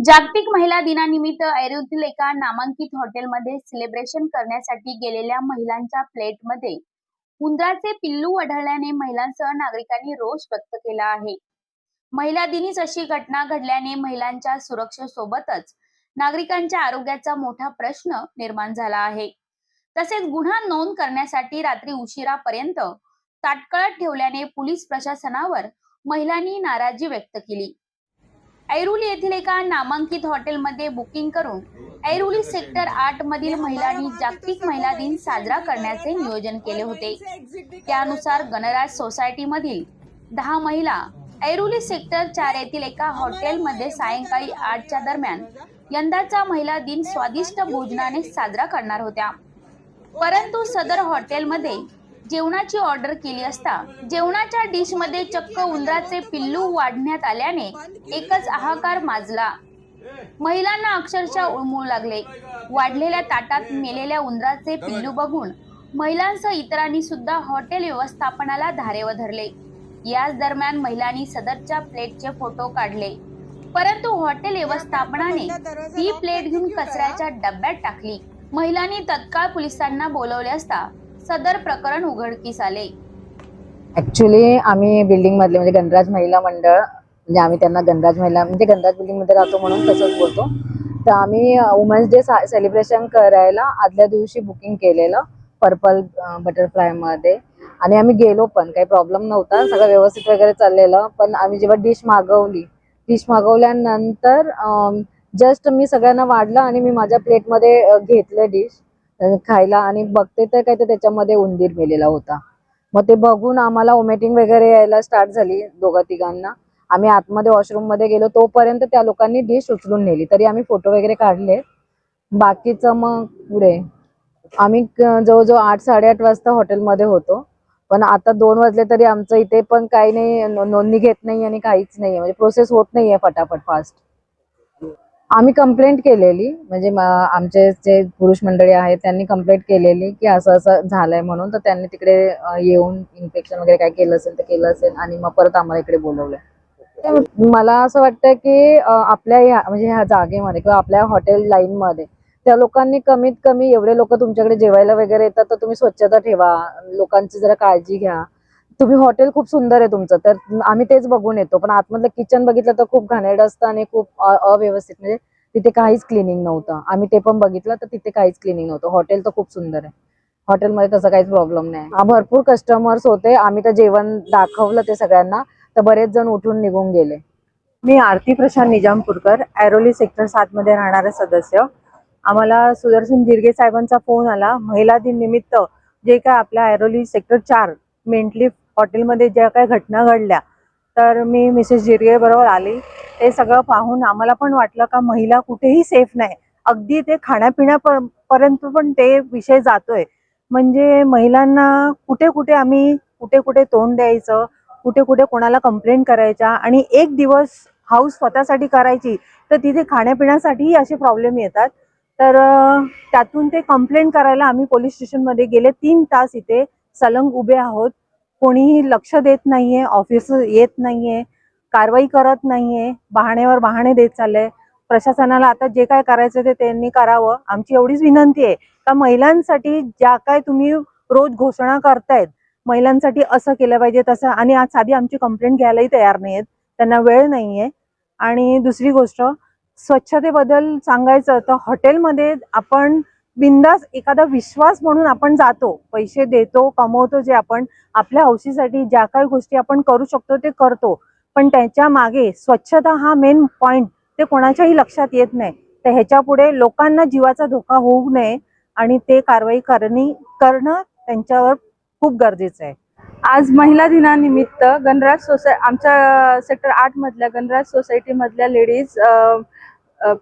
जागतिक महिला दिनानिमित्त ऐरोतील एका नामांकित हॉटेलमध्ये सेलिब्रेशन करण्यासाठी गेलेल्या महिलांच्या प्लेटमध्ये उंदराचे पिल्लू आढळल्याने महिलांसह नागरिकांनी रोष व्यक्त केला आहे. महिला दिनीच अशी घटना घडल्याने महिलांच्या सुरक्षेसोबतच नागरिकांच्या आरोग्याचा मोठा प्रश्न निर्माण झाला आहे. तसेच गुन्हा नोंद करण्यासाठी रात्री उशिरापर्यंत ताटकळत ठेवल्याने पोलीस प्रशासनावर महिलांनी नाराजी व्यक्त केली. ऐरोली येथील एका नामांकित हॉटेलमध्ये बुकिंग करून ऐरोली सेक्टर आठ मधील महिलांनी जागतिक महिला दिन साजरा करण्याचे नियोजन केले होते. त्यानुसार गणराज सोसायटी मधील दहा महिला ऐरोली सेक्टर चार येथील एका हॉटेलमध्ये सायंकाळी आठच्या दरम्यान यंदाचा महिला दिन स्वादिष्ट भोजनाने साजरा करणार होत्या. परंतु सदर हॉटेलमध्ये जेवणाची ऑर्डर केली असता जेवणाच्या डिशमध्ये चक्क उंदराचे पिल्लू वाढण्यात आल्याने एकच हाहाकार माजला. महिलांना अक्षरशः उळमळू लागले. वाढलेल्या ताटात मेलेल्या उंदराचे पिल्लू बघून महिलांसह इतरांनी सुद्धा हॉटेल व्यवस्थापनाला धारेवर धरले. याच दरम्यान महिलांनी सदरच्या प्लेटचे फोटो काढले. परंतु हॉटेल व्यवस्थापनाने ती प्लेट घेऊन कचऱ्याच्या डब्यात टाकली. महिलांनी तत्काळ पोलिसांना बोलवले असता सदर प्रकरण उघडकीस आले. ऍक्च्युली आम्ही बिल्डिंग मधले म्हणजे गणराज महिला मंडळ म्हणजे आम्ही त्यांना गणराज महिला म्हणजे गणराज बिल्डिंगमध्ये राहतो म्हणून तसंच बोलतो. तर आम्ही वुमन्स डे सेलिब्रेशन करायला आदल्या दिवशी बुकिंग केलेलं पर्पल बटरफ्लायमध्ये. आणि आम्ही गेलो पण काही प्रॉब्लेम नव्हता सगळं व्यवस्थित वगैरे चाललेलं पण आम्ही जेव्हा डिश मागवली डिश मागवल्यानंतर जस्ट मी सगळ्यांना वाढलं आणि मी माझ्या प्लेटमध्ये घेतलं डिश खायला आणि बघते तर काय तर त्याच्यामध्ये उंदीर मेलेला होता. मग ते बघून आम्हाला वॉमिटिंग वगैरे यायला स्टार्ट झाली दोघा तिघांना. आम्ही आतमध्ये वॉशरूममध्ये गेलो तोपर्यंत त्या लोकांनी डिश उचलून नेली. तरी आम्ही फोटो वगैरे काढले. बाकीचं मग पुढे. आम्ही जवळजवळ आठ साडेआठ वाजता हॉटेलमध्ये होतो. पण आता दोन वाजले तरी आमचं इथे पण काही नाही नोंदणी घेत नाही आणि काहीच नाही म्हणजे प्रोसेस होत नाहीये फटाफट फास्ट आम्ही कंप्लेंट केलेली. म्हणजे आमचे जे पुरुष मंडळी आहेत त्यांनी कंप्लेंट केलेली की असं असं झालंय म्हणून. तर त्यांनी तिकडे येऊन इन्फेक्शन वगैरे काय केलं असेल तर केलं असेल आणि मग परत आम्हाला इकडे बोलवलंय. मला असं वाटतं की आपल्या ह्या म्हणजे ह्या जागेमध्ये किंवा आपल्या हॉटेल लाईन मध्ये त्या लोकांनी कमीत कमी एवढे लोक तुमच्याकडे जेवायला वगैरे येतात तर तुम्ही स्वच्छता ठेवा. लोकांची जरा काळजी घ्या. तुम्ही हॉटेल खूप सुंदर आहे तुमचं तर आम्ही तेच बघून येतो. पण आतमधलं किचन बघितलं तर खूप घाणेरडं असतं आणि खूप अव्यवस्थित. म्हणजे तिथे काहीच क्लिनिंग नव्हतं. आम्ही ते पण बघितलं तर तिथे काहीच क्लिनिंग नव्हतं. हॉटेल तर खूप सुंदर आहे. हॉटेलमध्ये तसं काहीच प्रॉब्लेम नाही. हा, भरपूर कस्टमर्स होते. आम्ही तर जेवण दाखवलं ते सगळ्यांना. तर बरेच जण उठून निघून गेले. मी आरती प्रशांत निजामपूरकर ऐरोली सेक्टर सात मध्ये राहणारे सदस्य. आम्हाला सुदर्शन जिरगे साहेबांचा फोन आला. महिला दिन निमित्त जे काय आपल्या ऐरोली सेक्टर चार मेंटली हॉटेलमध्ये ज्या काही घटना घडल्या तर मी मिसेस जिरगे बरोबर आली. ते सगळं पाहून आम्हाला पण वाटलं का महिला कुठेही सेफ नाही. अगदी ते खाण्यापिण्यापर्यंत पण ते विषय जातोय. म्हणजे महिलांना कुठे कुठे आम्ही कुठे कुठे तोंड द्यायचं कुठे कुठे कोणाला कंप्लेंट करायच्या आणि एक दिवस हाऊस स्वतःसाठी करायची तर तिथे खाण्यापिण्यासाठीही असे प्रॉब्लेम येतात. तर त्यातून ते कंप्लेंट करायला आम्ही पोलीस स्टेशनमध्ये गेले. तीन तास इथे सलंग उभे आहोत. कोणीही लक्ष देत नाहीये ऑफिस येत नाहीये कारवाई करत नाहीये बहाण्यावर बहाणे देत चालले प्रशासनाला आता जे काय करायचं ते त्यांनी करावं. आमची एवढीच विनंती आहे का महिलांसाठी ज्या काय तुम्ही रोज घोषणा करतायत महिलांसाठी असं केलं पाहिजे तसं. आणि आज साधी आमची कंप्लेंट घ्यायलाही तयार नाहीयेत. त्यांना वेळ नाहीये. आणि दुसरी गोष्ट स्वच्छतेबद्दल सांगायचं तर हॉटेलमध्ये आपण बिंदास एखादा विश्वास म्हणून आपण जातो पैसे देतो कमवतो जे आपण आपल्या हौशीसाठी ज्या काही गोष्टी आपण करू शकतो ते करतो. पण त्याच्यामागे स्वच्छता हा मेन पॉइंट ते कोणाच्याही लक्षात येत नाही. तर ह्याच्या पुढे लोकांना जीवाचा धोका होऊ नये आणि ते कारवाई करणी करणं त्यांच्यावर खूप गरजेचं आहे. आज महिला दिनानिमित्त गणराज सोसाय आमच्या सेक्टर आठ मधल्या गणराज सोसायटी मधल्या लेडीज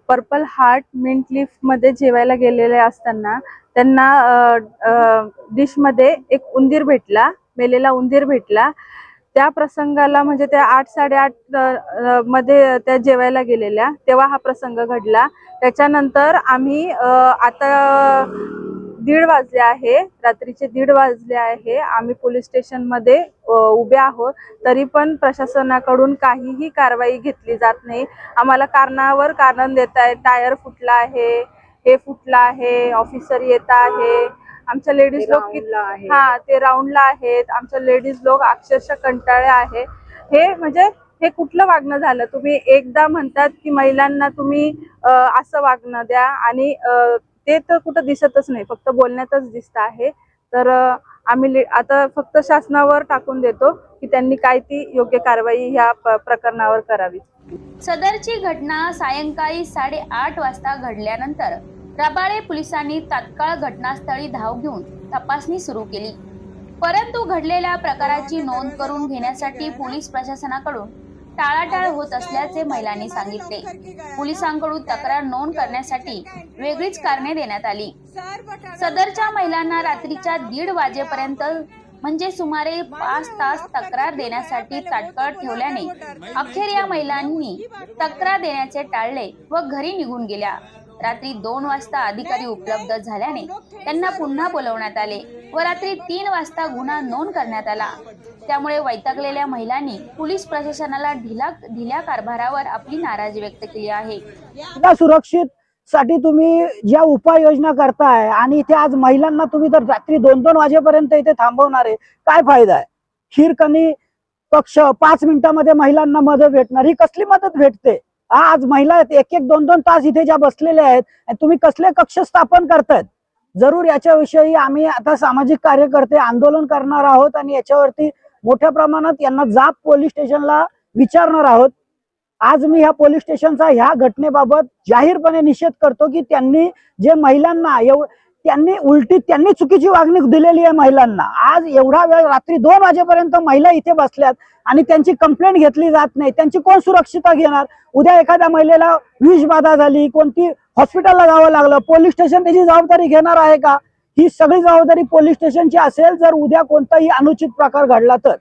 पर्पल हार्ट मिंट लीफमध्ये जेवायला गेलेले असताना त्यांना डिशमध्ये एक उंदीर भेटला मेलेला उंदीर भेटला. त्या प्रसंगाला म्हणजे त्या आठ साडेआठमध्ये त्या जेवायला गेलेल्या. तेव्हा हा प्रसंग घडला. त्याच्यानंतर आम्ही आता दीड वाजले आहे. रात्रीचे दीड वाजले आहे. आम्ही पोलीस स्टेशनमध्ये उभे आहोत तरी पण प्रशासनाकडून काहीही कारवाई घेतली जात नाही. आम्हाला कारणावर कारण देत आहे. टायर फुटला आहे हे फुटलं आहे ऑफिसर येत आहे. आमच्या लेडीज लोक. हा ते राऊंडला आहेत. आमच्या लेडीज लोक अक्षरशः कंटाळे आहे. हे म्हणजे हे कुठलं वागणं झालं? तुम्ही एकदा म्हणतात की महिलांना तुम्ही असं वागणं द्या आणि ते तर कुठं दिसतच नाही. फक्त बोलण्यातच दिसत आहे. तर आम्ही आता फक्त शासनावर टाकून देतो की त्यांनी काय ती योग्य कारवाई ह्या प्रकरणावर करावी. सदरची घटना सायंकाळी साडेआठ वाजता घडल्यानंतर रबाळे पोलिसांनी तात्काळ घटनास्थळी धाव घेऊन तपासणी सुरू केली. परंतु घडलेल्या प्रकाराची नोंद करून घेण्यासाठी पोलीस प्रशासनाकडून टाळाटाळ होत असल्याचे महिलांनी सांगितले. पोलिसांकडून तक्रार नोंद करण्यासाठी वेगळीच कारणे देण्यात आली. सदरच्या महिलांना रात्रीच्या दीड वाजेपर्यंत म्हणजे सुमारे पाच तास तक्रार देण्यासाठी ताटकळत ठेवल्याने अखेर या महिलांनी तक्रार देण्याचे टाळले व घरी निघून गेल्या. रात्री दोन वाजता अधिकारी उपलब्ध झाल्याने त्यांना पुन्हा बोलवण्यात आले व रात्री तीन वाजता गुन्हा नोंद करण्यात आला. त्यामुळे वैतागलेल्या महिलांनी पोलीस प्रशासनाला ढिला ढिल्या कारभारावर आपली नाराजी व्यक्त केली आहे. या सुरक्षित साठी तुम्ही ज्या उपाययोजना करताय आणि इथे आज महिलांना तुम्ही तर रात्री दोन दोन वाजेपर्यंत इथे थांबवणार आहे काय फायदा आहे? खीरकणी कक्ष पाच मिनिटामध्ये महिलांना मदत भेटणार ही कसली मदत भेटते? हा आज महिला एक एक दोन दोन तास इथे ज्या बसलेल्या आहेत तुम्ही कसले कक्ष स्थापन करतायत? जरूर याच्याविषयी आम्ही आता सामाजिक कार्यकर्ते आंदोलन करणार आहोत आणि याच्यावरती मोठ्या प्रमाणात यांना जाप पोलीस स्टेशनला विचारणार आहोत. आज मी ह्या पोलीस स्टेशनचा ह्या घटनेबाबत जाहीरपणे निषेध करतो की त्यांनी जे महिलांना एव त्यांनी उलटी त्यांनी चुकीची वागणूक दिलेली आहे महिलांना. आज एवढा वेळ रात्री दोन वाजेपर्यंत महिला इथे बसल्यात आणि त्यांची कंप्लेंट घेतली जात नाही. त्यांची कोण सुरक्षितता घेणार? उद्या एखाद्या महिलेला विष बाधा झाली कोणती हॉस्पिटलला जावं लागलं पोलीस स्टेशन त्याची जबाबदारी घेणार आहे का? ही सगळी जबाबदारी पोलीस स्टेशनची असेल जर उद्या कोणताही अनुचित प्रकार घडला तर.